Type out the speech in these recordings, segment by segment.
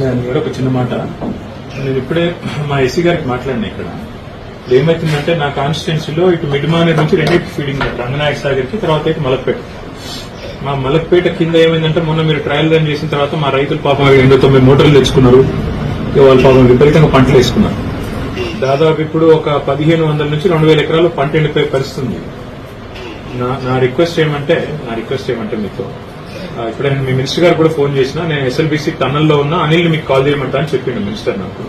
నేను కూడా ఒక చిన్న మాట. నేను ఇప్పుడే మా ఎస్సీ గారికి మాట్లాడినా ఇక్కడ. ఇప్పుడు ఏమైతుందంటే నా కాన్స్టిట్యున్సీలో ఇటు మిడ్మానేర్ నుంచి రెండింటి ఫీడింగ్ రంగనాయక సాగర్కి తర్వాత అయితే మలక్పేట. మా మలక్పేట కింద ఏమైందంటే మొన్న మీరు ట్రయల్ రన్ చేసిన తర్వాత మా రైతులు పాపం ఎనిమిది తొమ్మిది మోటార్లు తెచ్చుకున్నారు. వాళ్ళ పాపం విపరీతంగా పంటలు వేసుకున్నారు. దాదాపు ఇప్పుడు ఒక పదిహేను వందల నుంచి రెండు వేల ఎకరాలు పంట ఎండిపోయే పరిస్థితి ఉంది. నా నా రిక్వెస్ట్ ఏమంటే నా రిక్వెస్ట్ ఏమంటే మీతో ఇప్పుడే మీ మినిస్టర్ గారు కూడా ఫోన్ చేసిన నేను ఎస్ఎల్బీసీ టన్నల్లో ఉన్న అనిల్ మీకు కాల్ చేయమంటా అని చెప్పిండు మినిస్టర్ నాకు.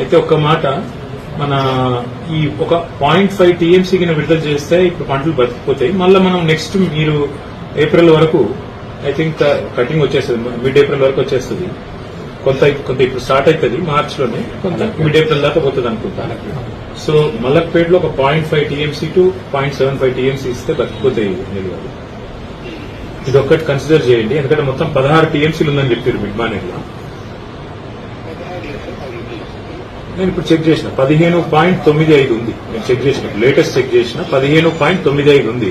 అయితే ఒక్క మాట మన ఈ ఒక పాయింట్ ఫైవ్ టీఎంసీ కింద విడుదల చేస్తే ఇప్పుడు పంటలు బతికిపోతాయి. మళ్ళీ మనం నెక్స్ట్ మీరు ఏప్రిల్ వరకు ఐ థింక్ కటింగ్ వచ్చేస్తుంది మిడ్ ఏప్రిల్ వరకు వచ్చేస్తుంది. కొంత కొంత ఇప్పుడు స్టార్ట్ అవుతుంది మార్చ్లోనే కొంత మిడ్ ఏప్రిల్ దాకా పోతుంది అనుకుంటా. సో మలక్పేటలో ఒక point five TMC two point seven five TMC ఇస్తే బతికిపోతాయి. ఇది ఒక్కటి కన్సిడర్ చేయండి. ఎందుకంటే మొత్తం పదహారు టీఎంసీలు ఉందని చెప్పారు మిడ్ మానేర్లో నేను ఇప్పుడు చెక్ చేసిన. పదిహేను పాయింట్ తొమ్మిది ఐదు ఉంది. నేను చెక్ చేసిన. లేటెస్ట్ చెక్ చేసిన. పదిహేను పాయింట్ తొమ్మిది ఐదు ఉంది.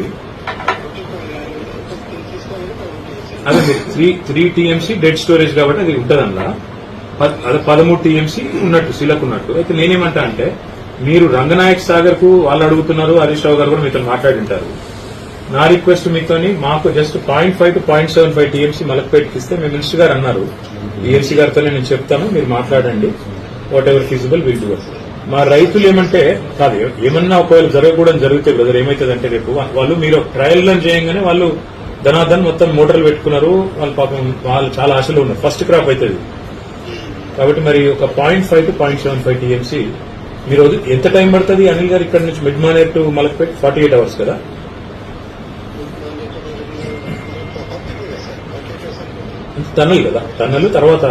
అదే మీరు three three TMC dead storage కాబట్టి అది ఉంటదన్నా. అది అదే పదమూడు టీఎంసీ ఉన్నట్టు శిలకు ఉన్నట్టు. అయితే నేనేమంటా అంటే మీరు రంగనాయక్ సాగర్కు వాళ్ళు అడుగుతున్నారు హరీష్ రావు గారు కూడా మీతో మాట్లాడింటారు నా రిక్వెస్ట్ మీతోని మాకు just point five two point seven five TMC మలక్పేటకి ఇస్తే మేము మినిస్టర్ గారు అన్నారు. టీఎంసీ గారితో నేను చెప్తాను మీరు మాట్లాడండి. Whatever feasible will do మా రైతులు ఏమంటే కాదు ఏమన్నా ఒకవేళ జరగకూడదు జరిగితే బ్రదర్ ఏమైతుందంటే రేపు వాళ్ళు మీరు ట్రయల్ రన్ చేయగానే వాళ్ళు ధనాధన్ మొత్తం మోటార్లు పెట్టుకున్నారు. వాళ్ళ పాపం వాళ్ళు చాలా ఆశలు ఉన్నారు. ఫస్ట్ క్రాప్ అవుతుంది కాబట్టి మరి ఒక point five two point seven five TMC మీరు రోజు ఎంత టైం పడుతుంది? అనిల్ గారు ఇక్కడ నుంచి mid Maner to Malakpet forty eight hours కదా? టన్నల్ కదా టన్నల్ తర్వాత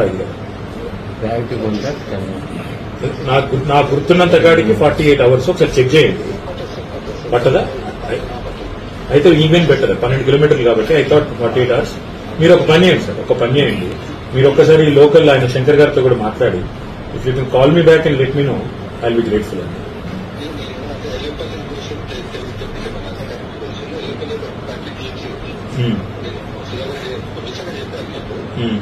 నాకు నాకు గుర్తున్నంత కాడికి ఫార్టీ ఎయిట్ అవర్స్ ఒకసారి చెక్ చేయండి. పట్టదా? అయితే ఈవెన్ బెటర్ పన్నెండు కిలోమీటర్లు కాబట్టి I thought forty eight hours మీరు ఒక పని చేయండి సార్ ఒక పని చేయండి. మీరు ఒక్కసారి లోకల్ ఆయన శంకర్ గారితో కూడా మాట్లాడి if you can call me back and let me know I be grateful అండి అక్కడ Hmm.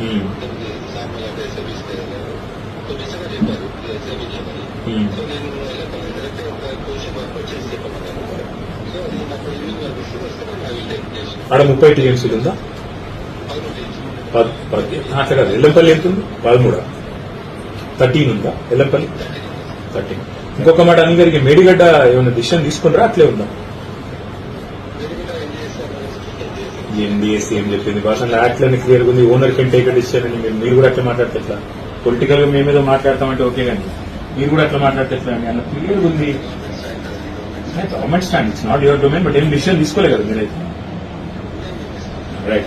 Hmm. Hmm. ఆడ ముప్పై టీఎంసీలు ఉందా? పద్- అట్లా కాదు ఎల్లంపల్లి ఎంత ఉంది? పదమూడా. థర్టీన్ ఉందా? ఎల్లంపల్లి? థర్టీన్. ఇంకొక మాట అనిల్ గారికి మేడిగడ్డ ఏమైనా డిసిషన్ తీసుకుంటారా అట్లే ఉందా? ఎన్డీఎస్సీ ఏం చెప్పింది. భాషలో యాక్ట్ క్లియర్ ఉంది. ఓనర్ కెన్ టేక్ డిసిషన్ అని మీరు- మీరు కూడా అట్లా మాట్లాడితే ఎట్లా? పొలిటికల్గా మేమేదో మాట్లాడతామంటే ఓకే కానీ మీరు కూడా అట్లా మాట్లాడితే ఎట్లా అండి అలా క్లియర్ ఉంది. Government stand it's not your domain but ఏం డిసిషన్ తీసుకోలే కదా మీరైతే. రైట్